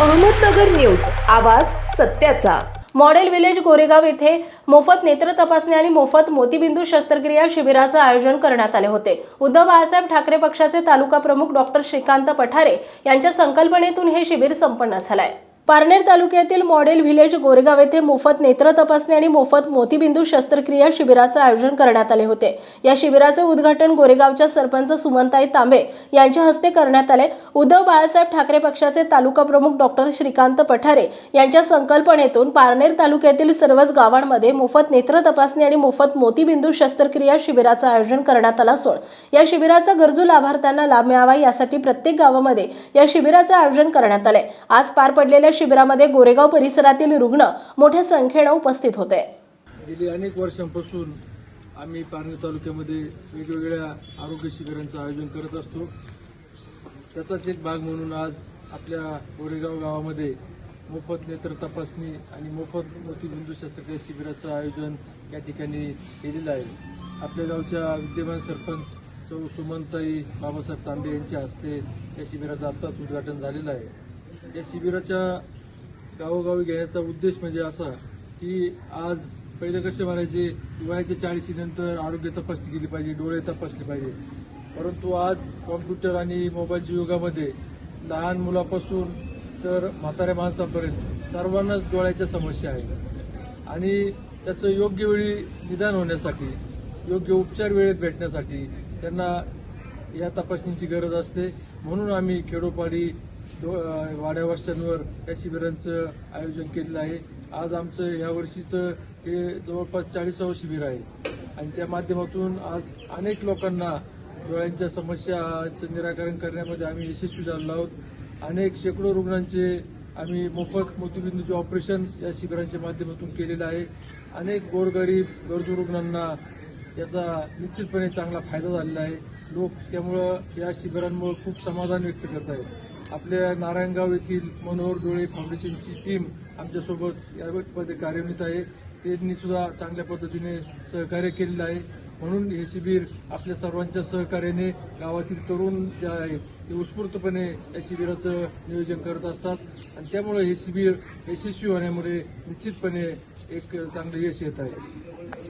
Ahmednagar news आवाज सत्याचा. Model village Goregaon येथे मोफत नेत्र तपासणी आणि मोफत मोतीबिंदू शस्त्रक्रिया शिबिराचं आयोजन करण्यात आले होते. उद्धव बाळासाहेब ठाकरे पक्षाचे तालुका प्रमुख डॉक्टर श्रीकांत पठारे यांच्या संकल्पनेतून हे शिबिर संपन्न झालंय. पारनेर तालुक्यातील मॉडेल व्हिलेज गोरेगाव येथे मोफत नेत्र तपासणी आणि मोफत मोतीबिंदू शस्त्रक्रिया शिबिराचं आयोजन करण्यात आले होते. या शिबिराचे उद्घाटन गोरेगावच्या सरपंच सुमनताई तांबे यांच्या हस्ते करण्यात आले. उद्धव बाळासाहेब ठाकरे पक्षाचे तालुका प्रमुख डॉक्टर श्रीकांत पठारे यांच्या संकल्पनेतून पारनेर तालुक्यातील सर्वच गावांमध्ये मोफत नेत्र तपासणी आणि मोफत मोतीबिंदू शस्त्रक्रिया शिबिराचं आयोजन करण्यात आलं असून या शिबिराचा गरजू लाभार्थ्यांना लाभ मिळावा यासाठी प्रत्येक गावामध्ये या शिबिराचं आयोजन करण्यात आले. आज पार पडलेल्या शिबिरामध्ये गोरेगाव परिसरातील रुग्ण मोठ्या संख्येनं उपस्थित होते. गेली अनेक वर्षांपासून आम्ही पारनेर तालुक्यामध्ये वेगवेगळ्या आरोग्य शिबिरांचं आयोजन करत असतो. त्याचाच एक भाग म्हणून आज आपल्या गोरेगाव गावामध्ये मोफत नेत्र तपासणी आणि मोफत मोतीबिंदू शस्त्रक्रिया शिबिराचं आयोजन या ठिकाणी केलेलं आहे. आपल्या गावच्या विद्यमान सरपंच सौ सुमनताई बाबासाहेब तांबे यांच्या हस्ते या शिबिराचं आत्ताच उद्घाटन झालेलं आहे. या शिबिराच्या गावोगावी घेण्याचा उद्देश म्हणजे असा की आज पहिले कसे म्हणायचे वयाच्या चाळीसीनंतर आरोग्य तपासणी केली पाहिजे डोळे तपासले पाहिजे. परंतु आज कॉम्प्युटर आणि मोबाईलच्या युगामध्ये लहान मुलापासून तर म्हाताऱ्या माणसापर्यंत सर्वांनाच डोळ्याच्या समस्या आहेत. आणि त्याचं योग्य वेळी निदान होण्यासाठी योग्य उपचार वेळेत भेटण्यासाठी त्यांना या तपासणीची गरज असते. म्हणून आम्ही खेडोपाडी दो- वाड्या वस्त्यांवर या शिबिरांचं आयोजन केलेलं आहे. आज आमचं ह्या वर्षीचं हे जवळपास चाळीसावं शिबिर आहे. आणि त्या माध्यमातून आज अनेक लोकांना डोळ्यांच्या समस्याचं निराकरण करण्यामध्ये आम्ही यशस्वी झालेलो आहोत. अनेक शेकडो रुग्णांचे आम्ही मोफत मोतीबिंदूचे ऑपरेशन या शिबिरांच्या माध्यमातून केलेलं आहे. अनेक गोरगरीब गरजू रुग्णांना याचा निश्चितपणे चांगला फायदा झालेला आहे. लोक त्यामुळं या शिबिरांमुळे खूप समाधान व्यक्त करत आहेत. आपल्या नारायणगाव येथील मनोहर डोळे फाउंडेशनची टीम आमच्यासोबत यामध्ये कार्यान्वित आहे. त्यांनी सुद्धा चांगल्या पद्धतीने सहकार्य केलेलं आहे. म्हणून हे शिबिर आपल्या सर्वांच्या सहकार्याने गावातील तरुण जे आहेत ते उत्स्फूर्तपणे या शिबिराचं नियोजन करत असतात. आणि त्यामुळे हे शिबिर यशस्वी होण्यामध्ये निश्चितपणे एक चांगलं यश येत आहे.